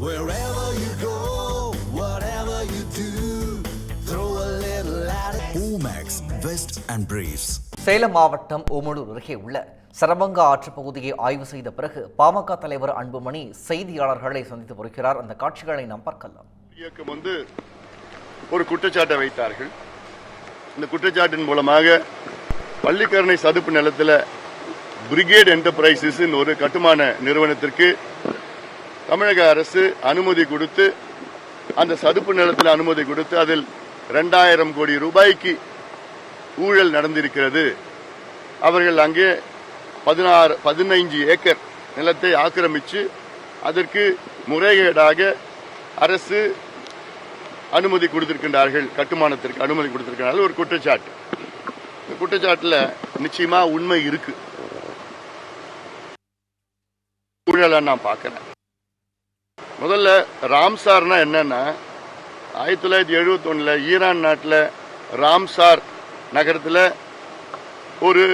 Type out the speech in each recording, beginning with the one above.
Wherever you go, whatever you do, throw a little at it. Omax, Vest and Briefs. Salem மாவட்டம் ஓமலூர் அருகே உள்ள சரபங்கா ஆற்று பகுதியை ஆய்வு செய்த பிறகு பாமக தலைவர் அன்புமணி செய்தியாளர்களை சந்தித்து வருகிறார் அந்த காட்சிகளை நாம் பார்க்கலாம் இயக்கம் வந்து ஒரு குற்றச்சாட்டை வைத்தார்கள் இந்த குற்றச்சாட்டின் மூலமாக பள்ளிக்கரணை சதுப்பு நிலத்தில் பிரிகேட் என்டர்பிரைசஸ் ஒரு கட்டுமான நிறுவனத்திற்கு தமிழக அரசு அனுமதி கொடுத்து அந்த சதுப்பு நிலத்தில் அனுமதி கொடுத்து அதில் இரண்டாயிரம் கோடி ரூபாய்க்கு ஊழல் நடந்திருக்கிறது. அவர்கள் அங்கே பதினாறு பதினைஞ்சு ஏக்கர் நிலத்தை ஆக்கிரமித்து அதற்கு முறைகேடாக அரசு அனுமதி கொடுத்திருக்கின்றார்கள். கட்டுமானத்திற்கு அனுமதி கொடுத்திருக்கிறார்கள் ஒரு குற்றச்சாட்டு. இந்த குற்றச்சாட்டில் நிச்சயமா உண்மை இருக்கு. ஊழலை நான் பார்க்கிறேன் முதல்ல ராம்சார்னா என்னன்னா ஆயிரத்தி தொள்ளாயிரத்தி எழுபத்தி ஈரான் நாட்டில் ராம்சார் நகரத்தில் ஒரு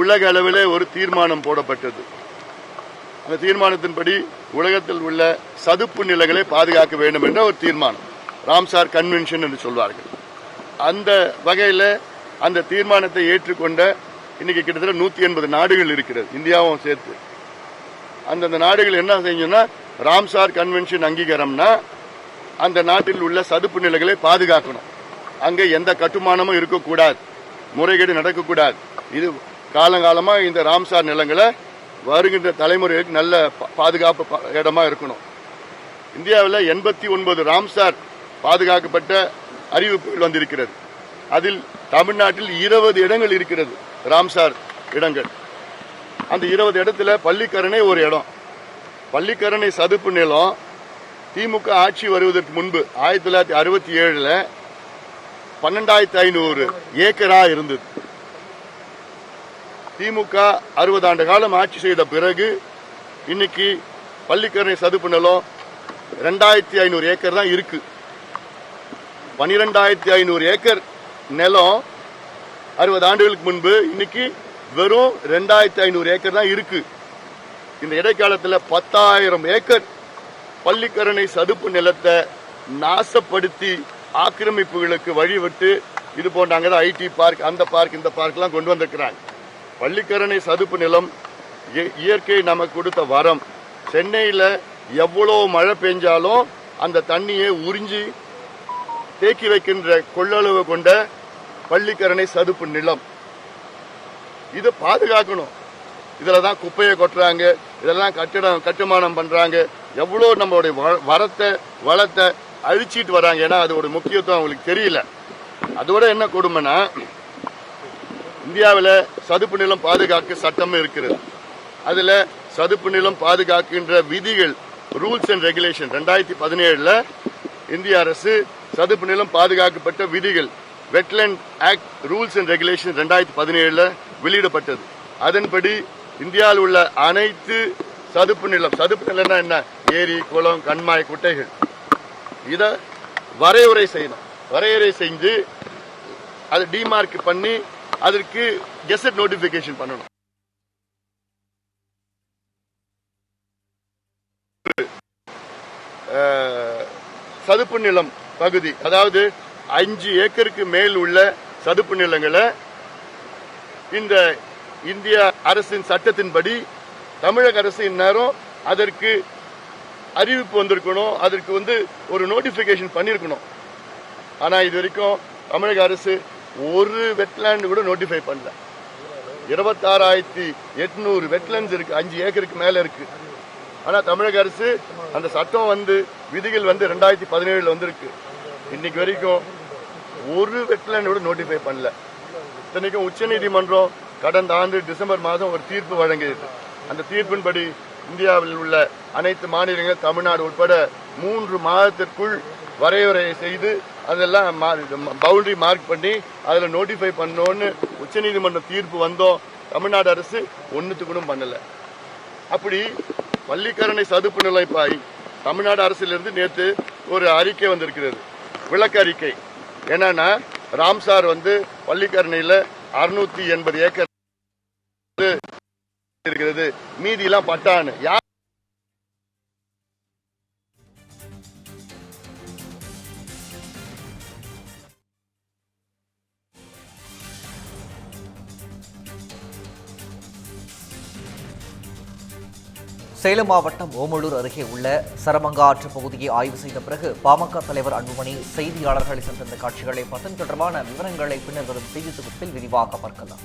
உலக அளவில் ஒரு தீர்மானம் போடப்பட்டது. அந்த தீர்மானத்தின்படி உலகத்தில் உள்ள சதுப்பு நிலங்களை பாதுகாக்க வேண்டும் என்ற ஒரு தீர்மானம். ராம்சார் கன்வென்ஷன் என்று சொல்வார்கள். அந்த வகையில் அந்த தீர்மானத்தை ஏற்றுக்கொண்ட இன்னைக்கு கிட்டத்தட்ட நூற்றி எண்பது நாடுகள் இருக்கிறது இந்தியாவும் சேர்த்து. அந்தந்த நாடுகள் என்ன செஞ்சோம்னா ராம்சார் கன்வென்ஷன் அங்கீகாரம்னா அந்த நாட்டில் உள்ள சதுப்பு நிலைகளை பாதுகாக்கணும். அங்கே எந்த கட்டுமானமும் இருக்கக்கூடாது. முறைகேடு நடக்கக்கூடாது. இது காலங்காலமாக இந்த ராம்சார் நிலங்களை வருகின்ற தலைமுறைகளுக்கு நல்ல பாதுகாப்பு இடமா இருக்கணும். இந்தியாவில் எண்பத்தி ஒன்பது ராம்சார் பாதுகாக்கப்பட்ட அறிவிப்புகள் வந்திருக்கிறது. அதில் தமிழ்நாட்டில் இருபது இடங்கள் இருக்கிறது ராம்சார் இடங்கள். அந்த இருபது இடத்துல பள்ளிக்கரணை ஒரு இடம். பள்ளிக்கரணை சதுப்பு நிலம் திமுக ஆட்சி வருவதற்கு முன்பு ஆயிரத்தி தொள்ளாயிரத்தி அறுபத்தி ஏழுல பன்னெண்டாயிரத்தி ஐநூறு ஏக்கரா இருந்தது. திமுக அறுபது ஆண்டு காலம் ஆட்சி செய்த பிறகு இன்னைக்கு பள்ளிக்கரணை சதுப்பு நிலம் ரெண்டாயிரத்தி ஐநூறு ஏக்கர் தான் இருக்கு. பனிரெண்டாயிரத்தி ஐநூறு ஏக்கர் நிலம் அறுபது ஆண்டுகளுக்கு முன்பு இன்னைக்கு வெறும் ரெண்டாயிரத்தி ஐநூறு ஏக்கர் தான் இருக்கு. இந்த இடைக்காலத்தில் பத்தாயிரம் ஏக்கர் பள்ளிக்கரணை சதுப்பு நிலத்தை நாசப்படுத்தி ஆக்கிரமிப்புகளுக்கு வழிவிட்டு இது போன்ற அங்கதான் ஐடி பார்க் அந்த பார்க் இந்த பார்க்லாம் கொண்டு வந்திருக்கிறாங்க. பள்ளிக்கரணை சதுப்பு நிலம் இயற்கை நமக்கு கொடுத்த வரம். சென்னையில் எவ்வளோ மழை பெஞ்சாலும் அந்த தண்ணியை உறிஞ்சி தேக்கி வைக்கின்ற கொள்ளளவு கொண்ட பள்ளிக்கரணை சதுப்பு நிலம். இதை பாதுகாக்கணும். இதில் தான் குப்பையை கொட்டுறாங்க. இதெல்லாம் கட்டிடம் கட்டுமானம் பண்றாங்க. எவ்வளோ நம்மளுடைய வ- வரத்தை வளத்தை அழிச்சிட்டு வராங்க. ஏன்னா அதோட முக்கியத்துவம் அவங்களுக்கு தெரியல. அதோட என்ன கொடுமைன்னா இந்தியாவில் சதுப்பு நிலம் பாதுகாக்க சட்டம் இருக்கிறது. அதுல சதுப்பு நிலம் பாதுகாக்கின்ற விதிகள் ரூல்ஸ் அண்ட் ரெகுலேஷன் ரெண்டாயிரத்தி பதினேழுல இந்திய அரசு சதுப்பு நிலம் பாதுகாக்கப்பட்ட விதிகள் wetland act rules and regulation ரெண்டாயிரத்தி பதினேழுல வெளியிடப்பட்டது. அதன்படி இந்தியாவில் உள்ள அனைத்து சதுப்பு நிலம் சதுப்பு நிலம்னா என்ன? ஏரி குளம் கண்மாய் குட்டைகள். இதை வரையறை செய்யணும். வரையறை செஞ்சு அதை டிமார்க் பண்ணி அதற்கு கெசட் நோட்டிபிகேஷன் பண்ணணும். சதுப்பு நிலம் பகுதி அதாவது அஞ்சு ஏக்கருக்கு மேல் உள்ள சதுப்பு நிலங்களை இந்த இந்திய அரசின் சட்டத்தின்படி தமிழக அரசு இந்நேரம் அதற்கு அறிவிப்பு வந்திருக்கணும் அதற்கு வந்து ஒரு நோட்டிபிகேஷன் பண்ணிருக்கணும். ஆனா இது வரைக்கும் தமிழக அரசு ஒரு வெட்லேண்ட் கூட நோட்டிஃபை பண்ணல. இருபத்தாறாயிரத்தி எட்நூறு வெட்லேண்ட்ஸ் இருக்கு அஞ்சு ஏக்கருக்கு மேல இருக்கு. ஆனா தமிழக அரசு அந்த சட்டம் வந்து விதிகள் வந்து ரெண்டாயிரத்தி பதினேழுல வந்திருக்கு. இன்னைக்கு வரைக்கும் ஒரு வெட்லேண்ட் கூட நோட்டிஃபை பண்ணல. இத்தனைக்கும் உச்சநீதிமன்றம் கடந்த ஆண்டு டிசம்பர் மாதம் ஒரு தீர்ப்பு வழங்கியது. அந்த தீர்ப்பின்படி இந்தியாவில் உள்ள அனைத்து மாநிலங்கள் தமிழ்நாடு உட்பட மூன்று மாதத்திற்குள் வரையறை செய்து அதெல்லாம் பவுண்டரி மார்க் பண்ணி அதில் நோட்டிஃபை பண்ணோன்னு உச்சநீதிமன்ற தீர்ப்பு வந்தோம். தமிழ்நாடு அரசு ஒன்னுத்து பண்ணலை. பண்ணல அப்படி பள்ளிக்கரணை சதுப்பு நிலைப்பாய் தமிழ்நாடு அரசிலிருந்து நேற்று ஒரு அறிக்கை வந்திருக்கிறது. விளக்க அறிக்கை. என்னன்னா ராம்சார் வந்து பள்ளிக்கரணையில் அறுநூத்தி எண்பது ஏக்கர் இருக்கிறது. மீதி எல்லாம் பட்டான்னு. யார் சேலம் மாவட்டம் ஓமலூர் அருகே உள்ள சரமங்கா ஆற்று பகுதியை ஆய்வு செய்த பிறகு பாமக தலைவர் அன்புமணி செய்தியாளர்களை சந்தித்த காட்சிகளை பதன் தொடர்பான விவரங்களை பின்னர் வரும் செய்தி தொகுப்பில் விரிவாக பார்க்கலாம்.